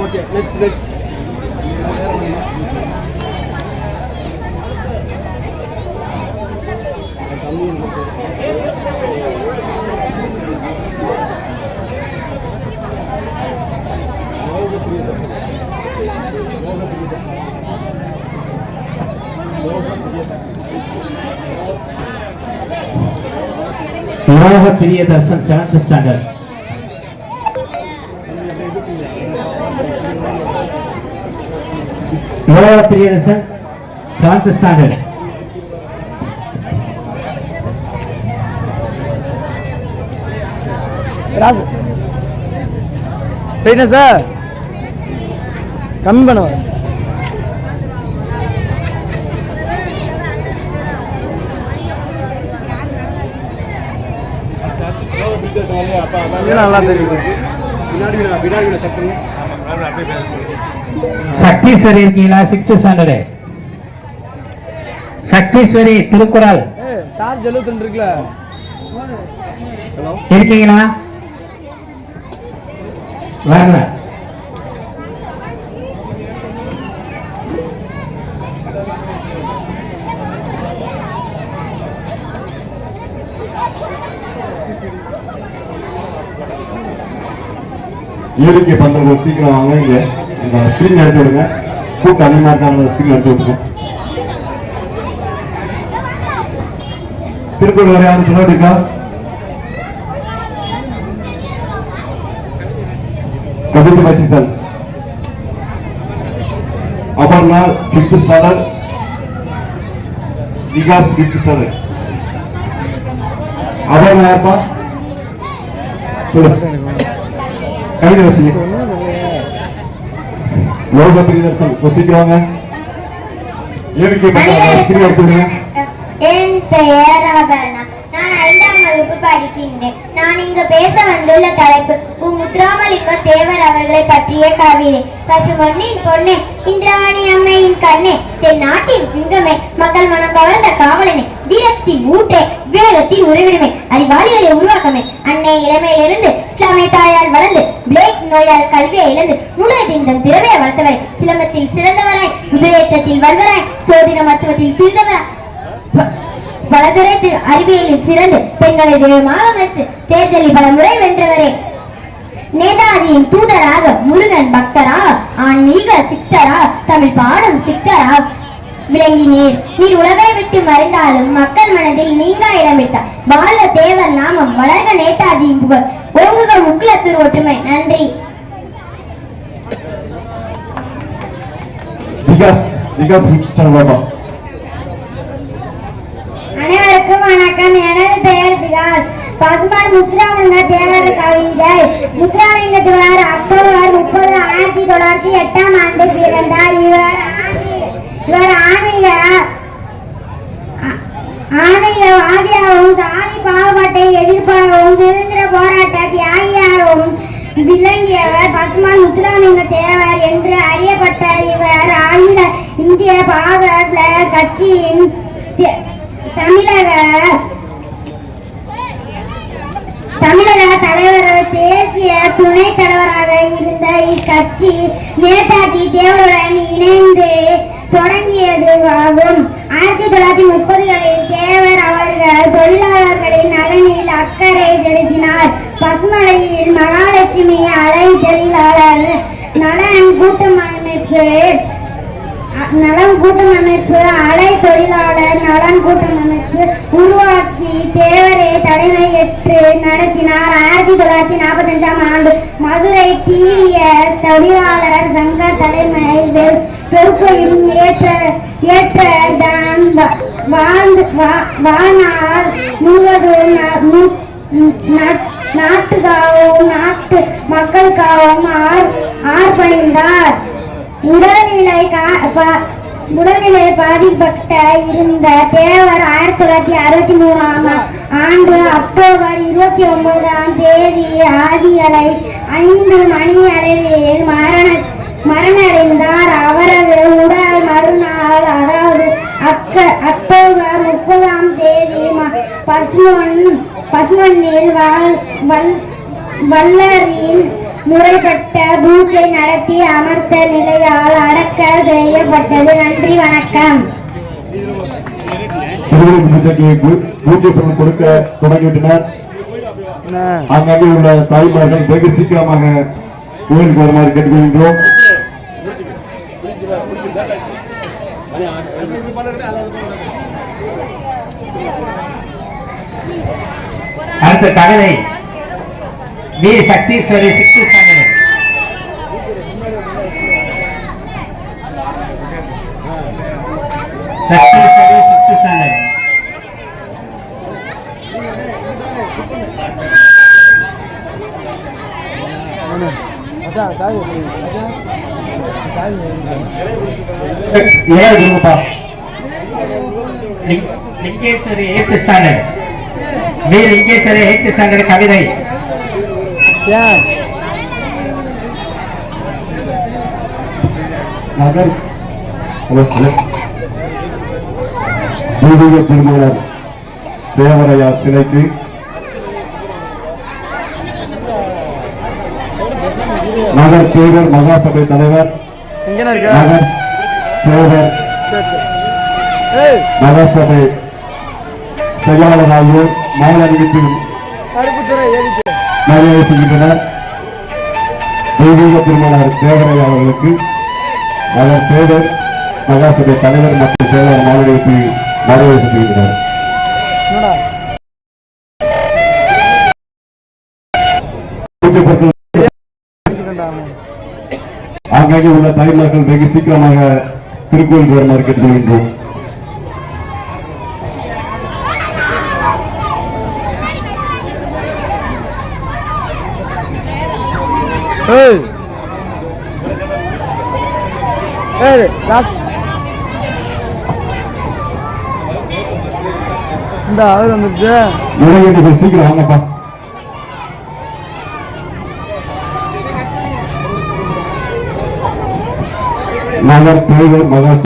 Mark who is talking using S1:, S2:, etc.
S1: Okay next next
S2: Yoga Priya Dharshan seventh standard Yoga Priya Dharshan seventh
S1: standard Raju. Sir. கம்மி பண்ணுவேன் நல்லா தெரியுது.
S2: சக்தீஸ்வரி இருக்கீங்களா? Sixth standard Sakthiswari Thirukkural.
S1: Charge எழுபத்தி இருக்குல்ல.
S2: இருக்கீங்களா? வாங்க
S3: இயற்கை பண்றது சீக்கிரம் வாங்க இங்க. இந்த ஸ்கிரீன் எடுத்து விடுங்க. கூட்டம் அதிகமா இருக்காங்க ஸ்கிரீன் எடுத்து விடுங்க திருப்பூர் வர யாரும் சொல்லிருக்கா கவிதை வாசித்தல் Aparna fifth standard Vikas fifth standard Aparna யாருப்பா? சொல்லு. கவிதை வாசிங்க யோக பிரியதர்சன் இப்போ சீக்கிரம் வாங்க ஏவிகே ஸ்கிரீன் எடுத்து விடுங்க.
S4: என் பெயர் அபர்ணா. நான் ஐந்தாம் வகுப்பு படிக்கின்றேன். நான் இங்கு பேச வந்துள்ள தலைப்பு உ முத்துராமலிங்க தேவர் அவர்களை பற்றிய கவிதை. பசுமொன்னின் பொண்ணே இந்திராணி அம்மையின் கண்ணே தென் நாட்டின் சிங்கமே மக்கள் மனம் கவர்ந்த காவலனே வீரத்தின் ஊற்றே விவேகத்தின் உறவிடமே அறிவாளிகளை உருவாக்கமே பிளேக் கல்வியை இழந்து நூலகத்தின் திறமையை வளர்த்தவரை சிலம்பத்தில் சிறந்தவராய் குதிரேற்றத்தில் வல்வராய் சோதிட மருத்துவத்தில் துரிதவராய் பலதுரைத்து அறிவியலில் சிறந்து பெண்களை தெய்வமாக மறுத்து தேர்தலில் பல முறை வென்றவரே. நேதாஜியின் தூதராக முருகன் பக்தரா ஆன்மீக சித்தரா தமிழ் பாடும் சித்தரா விளங்கினீர். நீர் உலகை விட்டு மறைந்தாலும் மக்கள் மனதில் நீங்கா இடமிட்டார். பால தேவர் நாமம் வளர்க நேதாஜியின் புகழ். ஓங்குக முக்குலத்தூர் ஒற்றுமை. நன்றி.
S3: விகாஸ் விகாஸ் ஃபிஃப்த்
S4: அனைவருக்கும் வணக்கம். எனது பெயர் விகாஸ் பசுமான் முத்துராமலிங்க தேவர் கவிதை. முத்துராமலிங்க தேவர் அக்டோபர் முப்பது ஆயிரத்தி தொள்ளாயிரத்தி எட்டாம் ஆண்டு பிறந்தார். இவர் இவர் ஆன்மீக ஆ- ஆன்மீகவாதியாகவும் சாதி பாகுபாட்டை எதிர்ப்பாகவும் சுதந்திர போராட்ட தியாகியாகவும் விளங்கியவர் பசுமான் முத்துராமலிங்க தேவர் என்று அறியப்பட்ட இவர் அகில இந்திய பாவ கட்சியின் தமிழக தமிழக தலைவர் தேசிய துணைத் தலைவராக இருந்த இக்கட்சி நேதாஜி தேவருடன் இணைந்து தொடங்கியது ஆகும் ஆயிரத்தி தொள்ளாயிரத்தி முப்பதுகளில் தேவர் அவர்கள் தொழிலாளர்களின் நலனில் அக்கறை செலுத்தினார். பசுமலையில் மகாலட்சுமி அலை தொழிலாளர் நலன் கூட்டமைப்பு நலன் கூட்டமைப்பு அலை தொழிலாளர் நலன் கூட்டமைப்பு உருவாக்கி தேவரை தலைமையேற்று நடத்தினார் ஆயிரத்தி தொள்ளாயிரத்தி நாற்பத்தி அஞ்சாம் ஆண்டு. மதுரை டிவிஎஸ் தொழிலாளர் சங்க தலைமை வெ- பொறுப்பையும் ஏற்ற ஏற்ற வாழ்ந்து வா- வாழ்நாள் முழுவதும் நாட்டுக்காகவும் நாட்டு மக்களுக்காகவும் ஆர் ஆர்ப்பணிந்தார் உடல்நிலை கா- பா- உடல்நிலை பாதிப்பட்ட இருந்த தேவர் ஆயிரத்தி தொள்ளாயிரத்தி அறுபத்தி மூணாம் ஆண்டு அக்டோபர் இருபத்தி ஒன்பதாம் தேதி ஆதிகளை ஐந்து மணி அளவில் மரண மரணடைந்தார். அவரது உடல் மறுநாள் அதாவது அக்க அக்டோபர் முப்பதாம் தேதி பசுமொன் பசுமண்ணில் வல்லரின் முறைப்பட்ட பூஜை நடத்தி அமர்த்த நிலையால் அடக்க செய்யப்பட்டது நன்றி வணக்கம்
S3: பூஜை பொருள் கொடுக்க தொடங்கிவிட்டனர் அங்கங்கே உள்ள தாய்மார்கள் வெகு சீக்கிரமாக கோயிலுக்கு வருமாறு கேட்டுக்கொள்கின்றோம்
S2: அடுத்த கவிதை
S1: V Sakthiswari sixth standard
S3: Sakthiswari sixth
S2: standard Lingeswari eighth standard V Lingeswari eighth standard கவிதை
S1: ஏன்
S3: நகர் ஹலோ ஹலோ தெய்வீக திருமணர் தேவரையா சிலைக்கு நகர் தேவர் மகாசபை தலைவர்
S1: இங்கன இருக்க
S3: நகர் தேவர்
S1: சரி சரி ஏய்
S3: நகரசபை செயலாளர் ஆகியோர்
S1: கருப்புத்துறை ஏறிச்சு
S3: மரியாதை செய்கின்றனர் தெய்வீக திருமணர் தேவரையா அவர்களுக்கு நகர் தேவர் மகாசபை தலைவர் மற்றும் செயலாளர் மாலை அணிவித்து மரியாதை செய்கின்றனர். ஆங்காங்கே உள்ள தாய்மார்கள் வெகு சீக்கிரமாக திருக்கோயிலுக்கு வருமாறு கேட்டுக்கொள்கின்றோம்.
S1: ஏய். ஏய் ராஸ் இந்த அவர் வந்துருச்சு.
S3: நுழைவேண்டியது சீக்கிரம் வாங்கப்பா. நகர் தேவர் மகாசி